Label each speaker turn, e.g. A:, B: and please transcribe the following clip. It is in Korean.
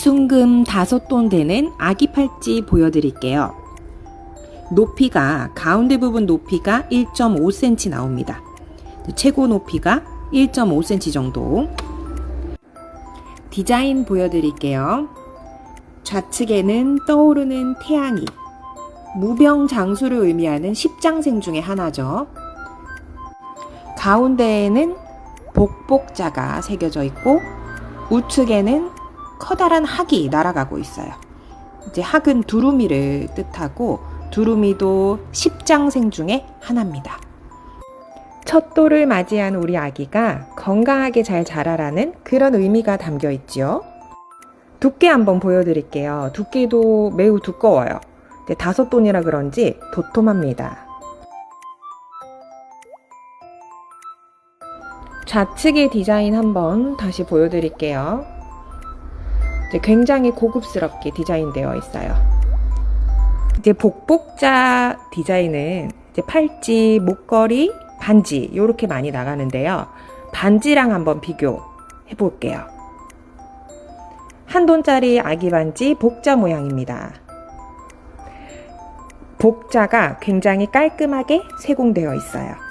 A: 순금 다섯 돈 되는 아기 팔찌 보여드릴게요. 높이가 가운데 부분 높이가 1.5cm 나옵니다. 최고 높이가 1.5cm 정도. 디자인 보여드릴게요. 좌측에는 떠오르는 태양이 무병장수를 의미하는 십장생 중에 하나죠. 가운데에는 복복자가 새겨져 있고 우측에는 커다란 학이 날아가고 있어요. 이제 학은 두루미를 뜻하고 두루미도 십장생 중에 하나입니다. 첫 돌을 맞이한 우리 아기가 건강하게 잘 자라라는 그런 의미가 담겨 있지요. 두께 한번 보여드릴게요. 두께도 매우 두꺼워요. 다섯 돈이라 그런지 도톰합니다. 좌측의 디자인 한번 다시 보여드릴게요. 이제 굉장히 고급스럽게 디자인되어 있어요. 이제 복복자 디자인은 이제 팔찌, 목걸이, 반지 이렇게 많이 나가는데요. 반지랑 한번 비교해 볼게요. 한 돈짜리 아기 반지 복자 모양입니다. 복자가 굉장히 깔끔하게 세공되어 있어요.